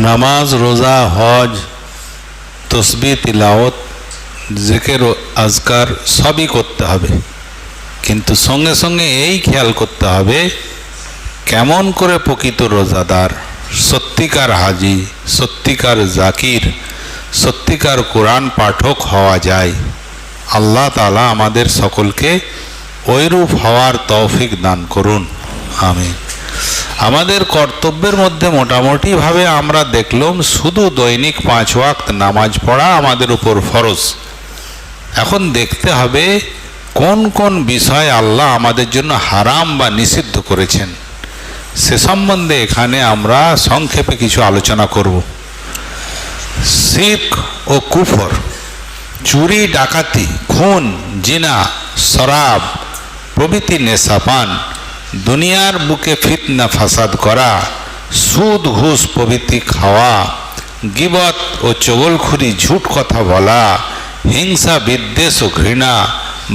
নামাজ, রোজা, হজ, তসবি তিলাওত জেকের আজকার সবই করতে হবে। কিন্তু সঙ্গে সঙ্গে এই খেয়াল করতে হবে, কেমন করে প্রকৃত রোজাদার, সত্যিকার হাজি, সত্যিকার জাকির, সত্যিকার কোরআন পাঠক হওয়া যায়। আল্লাহ তালা আমাদের সকলকে ওইরূপ হওয়ার তৌফিক দান করুন। আমিন। আমাদের কর্তব্যের মধ্যে মোটামুটিভাবে আমরা দেখলাম শুধু দৈনিক পাঁচ ওয়াক্ত নামাজ পড়া আমাদের উপর ফরজ। এখন দেখতে হবে কোন কোন বিষয় আল্লাহ আমাদের জন্য হারাম বা নিষিদ্ধ করেছেন। সে সম্বন্ধে এখানে আমরা সংক্ষেপে কিছু আলোচনা করব। শিখ ও কুফর, চুরি, ডাকাতি, খুন, জিনা, শরাব, প্রভৃতি নেশাপান দুনিয়ার বুকে ফিতনা, ফাসাদ করা, সুদ, ঘুষ, প্রভৃতি খাওয়া, গিবত ও চগলখুরি, ঝুট কথা বলা, হিংসা, বিদ্বেষ ও ঘৃণা,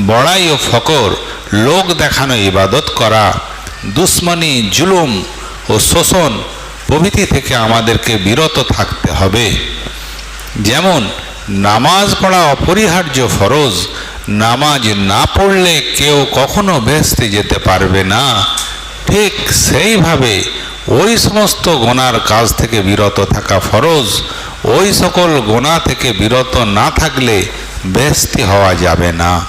বড়াই ও ফকর, লোক দেখানো, ইবাদত করা, দুশ্মনী, জুলুম ও শোষণ প্রভৃতি থেকে আমাদেরকে বিরত থাকতে হবে। যেমন নামাজ পড়া অপরিহার্য ফরজ নামাজ না পড়লে কেউ কখনো ভেস্তে যেতে পারবে না। ঠিক সেইভাবে ওই সমস্ত গোনার কাজ থেকে বিরত থাকা ফরজ, ওই সকল গোনা থেকে বিরত না থাকলে বেস্তি হওয়া যাবে না।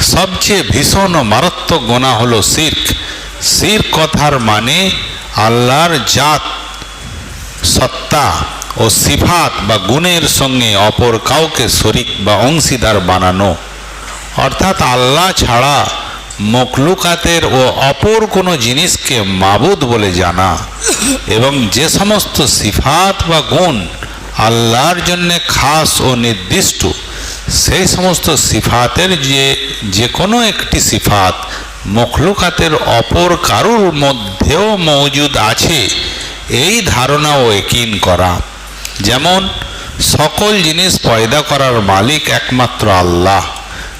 সবচেয়ে ভীষণ মারাত্মক গোনা হলো শির্ক। শির্ক কথার মানে আল্লাহর জাত, সত্তা। ও সিফাত বা গুণের সঙ্গে অপর কাউকে শরিক বা অংশীদার বানানো। অর্থাৎ আল্লাহ ছাড়া মকলুকাতের ও অপর কোনো জিনিসকে মাবুদ বলে জানা। এবং যে সমস্ত সিফাত বা গুণ আল্লাহর জন্যে খাস ও নির্দিষ্ট, সেই সমস্ত সিফাতের যে যে কোনো একটি সিফাত মখলুকাতের অপর কারুর মধ্যেও মজুদ আছে, এই ধারণা ও একিন করা। যেমন, সকল জিনিস পয়দা করার মালিক একমাত্র আল্লাহ।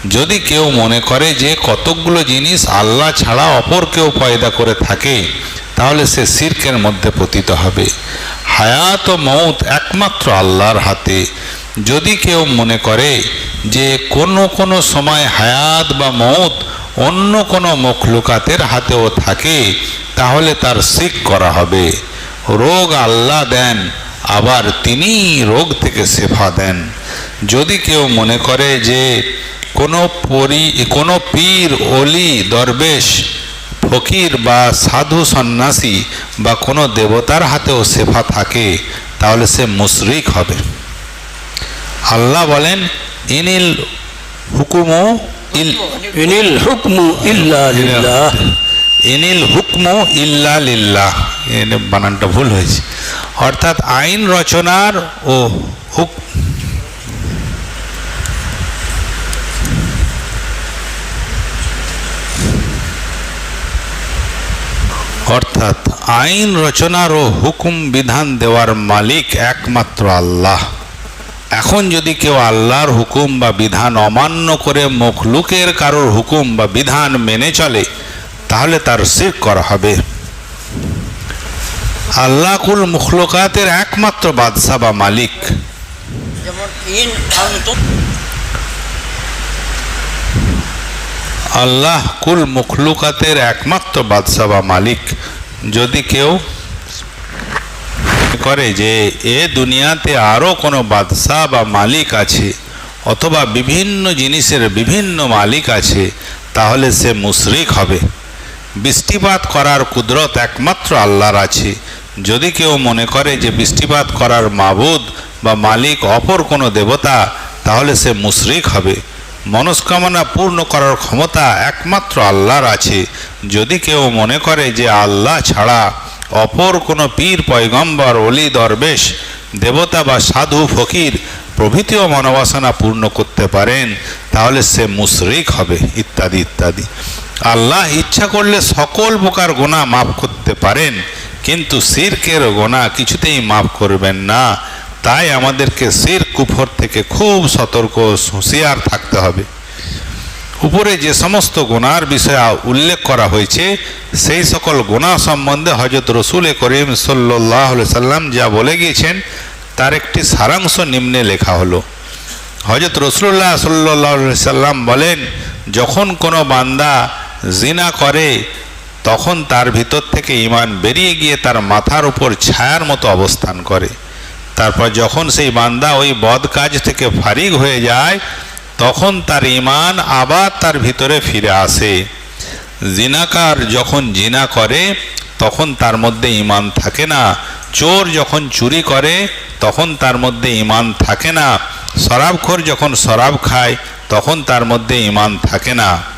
যদি কেউ মনে করে যে কতকগুলো জিনিস আল্লাহ ছাড়া অপর কেউ পয়দা করে থাকে, তাহলে সে সিরকের মধ্যে পতিত হবে। হায়াত ও মৌত একমাত্র আল্লাহর হাতে। যদি কেউ মনে করে যে কোনো কোনো সময় হায়াত বা মৌত অন্য কোনো মখলুকাতের হাতেও থাকে, তাহলে তার শিখ করা হবে। রোগ আল্লাহ দেন আবার তিনি রোগ থেকে সেফা দেন। যদি কেউ মনে করে যে কোনো পরি কোনো পীর অলি দরবেশ ফকির বা সাধু সন্ন্যাসী বা কোনো দেবতার হাতেও সেফা থাকে তাহলে সে মুশরিক হবে। আল্লাহ বলেন ইনিল হুকুমু ইনিল হুকমু ইল্লা ইনিল হুকমু ইল্লা লিল্লাহ। বানানটা ভুল হয়েছে। অর্থাৎ আইন রচনার ও অর্থাৎ আইন রচনার ও হুকুম বিধান দেওয়ার মালিক একমাত্র আল্লাহ। এখন যদি কেউ আল্লাহর হুকুম বা বিধান অমান্য করে মখলুকের কারোর হুকুম বা বিধান মেনে চলে, তাহলে তার শির করা হবে। আল্লাহ কুল মুখলুকাতের একমাত্র বাদশাহ বা মালিক। আল্লাহ কুল মুখলুকাতের একমাত্র বাদশাহ বা মালিক। যদি কেউ করে যে এ দুনিয়াতে আরও কোনো বাদশাহ বা মালিক আছে অথবা বিভিন্ন জিনিসের বিভিন্ন মালিক আছে তাহলে সে মুশরিক হবে। বৃষ্টিপাত করার কুদরত একমাত্র আল্লাহর আছে। যদি কেউ মনে করে যে বৃষ্টিপাত করার মাবুদ বা মালিক অপর কোনো দেবতা, তাহলে সে মুশরিক হবে। মনস্কামনা পূর্ণ করার ক্ষমতা একমাত্র আল্লাহর আছে। যদি কেউ মনে করে যে আল্লাহ ছাড়া অপর কোনো পীর, পয়গম্বর অলি দরবেশ, দেবতা বা সাধু, ফকির প্রভৃতিও মনোবাসনা পূর্ণ করতে পারেন, তাহলে সে মুশরিক হবে, ইত্যাদি ইত্যাদি। আল্লাহ ইচ্ছা করলে সকল প্রকার গোনা মাফ করতে পারেন। কিন্তু সিরকের গোনা কিছুতেই মাফ করবেন না। তাই আমাদেরকে সির কুফর থেকে খুব সতর্ক হুঁশিয়ার থাকতে হবে। উপরে যে সমস্ত গোনার বিষয়ে উল্লেখ করা হয়েছে, সেই সকল গোনা সম্বন্ধে হজরত রসুল করিম সাল্লাহ সাল্লাম যা বলে গিয়েছেন, তার একটি সারাংশ নিম্নে লেখা হলো। হজরত রসুল্লাহ সাল্লাহ সাল্লাম বলেন, যখন কোনো বান্দা জিনা করে তখন তার ভিতর থেকে ইমান বেরিয়ে গিয়ে তার মাথার উপর ছায়ার মতো অবস্থান করে। তারপর যখন সেই বান্দা ওই বদ কাজ থেকে ফারিগ হয়ে যায়, তখন তার ইমান আবার তার ভিতরে ফিরে আসে। জিনাকার যখন জিনা করে, তখন তার মধ্যে ইমান থাকে না। চোর যখন চুরি করে, তখন তার মধ্যে ইমান থাকে না। শরাবখোর যখন শরাব খায়, তখন তার মধ্যে ইমান থাকে না।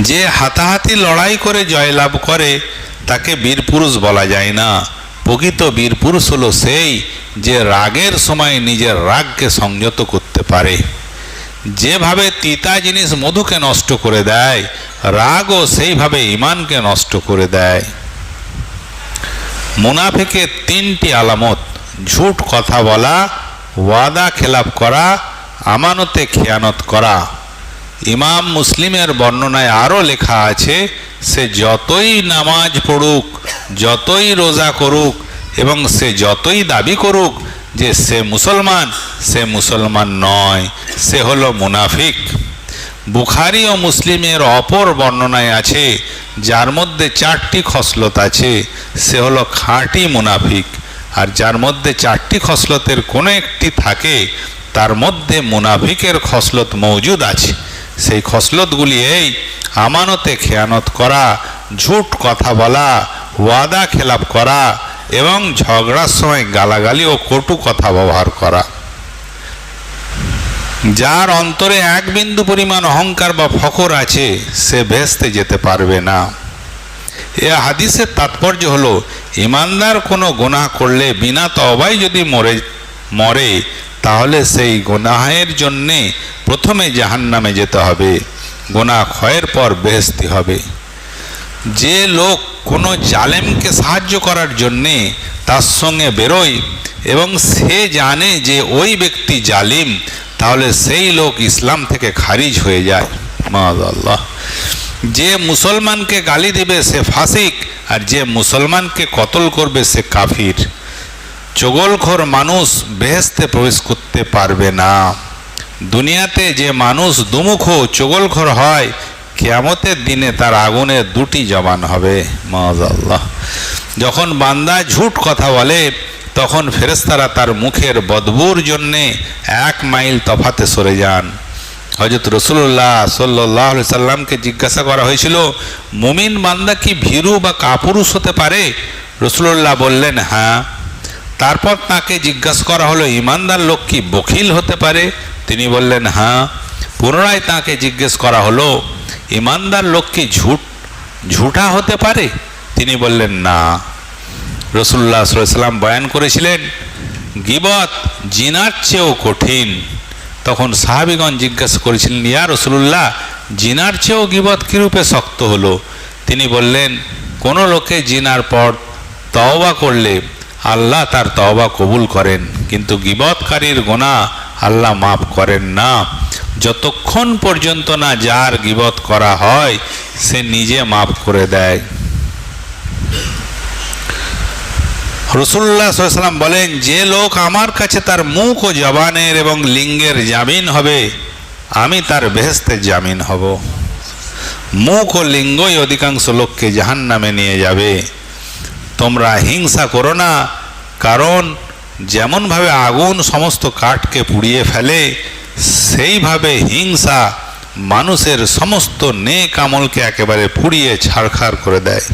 যে হাতাহাতি লড়াই করে জয়লাভ করে, তাকে বীরপুরুষ বলা যায় না। প্রকৃত বীরপুরুষ হলো সেই যে রাগের সময় নিজের রাগকে সংযত করতে পারে। যেভাবে তিতা জিনিস মধুকে নষ্ট করে দেয়, রাগও সেইভাবে ইমানকে নষ্ট করে দেয়। মুনাফিকের তিনটি আলামত, ঝুট কথা বলা, ওয়াদা খেলাপ করা, আমানতে খেয়ানত করা। ইমাম মুসলিমের বর্ণনায় আরও লেখা আছে, সে যতই নামাজ পড়ুক, যতই রোজা করুক এবং সে যতই দাবি করুক যে সে মুসলমান সে মুসলমান নয়, সে হলো মুনাফিক। বুখারি ও মুসলিমের অপর বর্ণনায় আছে, যার মধ্যে চারটি খসলত আছে, সে হলো খাঁটি মুনাফিক। আর যার মধ্যে চারটি খসলতের কোনো একটি থাকে, তার মধ্যে মুনাফিকের খসলত মজুদ আছে। সেই খসলতগুলি এই আমানতে খেয়ানত করা, ঝুট কথা বলা, ওয়াদা খেলাপ করা এবং ঝগড়ার সময় গালাগালি ও কটু কথা ব্যবহার করা। যার অন্তরে এক বিন্দু পরিমাণ অহংকার বা ফখর আছে, সে ভেস্তে যেতে পারবে না। এ হাদিসের তাৎপর্য হলো, ইমানদার কোনো গোনাহ করলে বিনা তবাই যদি মরে মরে, তাহলে সেই গোনাহের জন্যে প্রথমে জাহান্নামে যেতে হবে। গোনা ক্ষয়ের পর বেহেস্তি হবে। যে লোক কোনো জালেমকে সাহায্য করার জন্যে তার সঙ্গে বেরোয় এবং সে জানে যে ওই ব্যক্তি জালিম, তাহলে সেই লোক ইসলাম থেকে খারিজ হয়ে যায়। মাদাল্লাহ। যে মুসলমানকে গালি দেবে সে ফাসিক, আর যে মুসলমানকে কতল করবে সে কাফির। চগলখোর মানুষ বেহেস্তে প্রবেশ করতে পারবে না। দুনিয়াতে যে মানুষ দুমুখ চগলখোর হয়, কেয়ামতের দিনে তার আগুনের দুটি জবান হবে। মাজাল্লাহ যখন বান্দা ঝুট কথা বলে, তখন ফেরেস্তারা তার মুখের বদবুর জন্যে এক মাইল তফাতে সরে যান। হজরত রসুল্লাহ সাল্লাহ সাল্লামকে জিজ্ঞাসা করা হয়েছিল, মুমিন বান্দা কি ভীরু বা কাপুরুষ হতে পারে? রসুল্লাহ বললেন হ্যাঁ। তারপর তাকে জিজ্ঞাসা করা হলো, ইমানদার লোক কি বখিল হতে পারে? তিনি বললেন হ্যাঁ। পুনরায় তাকে জিজ্ঞেস করা হলো, ইমানদার লোক কি ঝুট ঝুঠা হতে পারে? তিনি বললেন, না। রসুল্লাহ সাল্লাম বয়ান করেছিলেন, গিবত জিনার চেয়েও কঠিন। তখন সাহাবিগণ জিজ্ঞাসা করেছিলেন, ইয়া রসুল্লাহ জিনার চেয়েও গিবত কীরূপে শক্ত হলো? তিনি বললেন, কোনো লোকে জিনার পর তওবা করলে আল্লাহ তার তওবা কবুল করেন, কিন্তু গিবতকারীর গোনা আল্লাহ মাফ করেন না। যতক্ষণ পর্যন্ত না যার গিবত করা হয়, সে নিজে মাফ করে দেয়। রসুল্লাহ সাল্লাম বলেন, যে লোক আমার কাছে তার মুখ ও জবানের এবং লিঙ্গের জামিন হবে, আমি তার বেহেস্তে জামিন হব। মুখ ও লিঙ্গই অধিকাংশ লোককে জাহান নামে নিয়ে যাবে। তোমরা হিংসা করো না, কারণ যেমনভাবে আগুন সমস্ত কাঠকে পুড়িয়ে ফেলে, সেইভাবে হিংসা মানুষের সমস্ত নেক আমলকে একেবারে পুড়িয়ে ছাড়খাড় করে দেয়।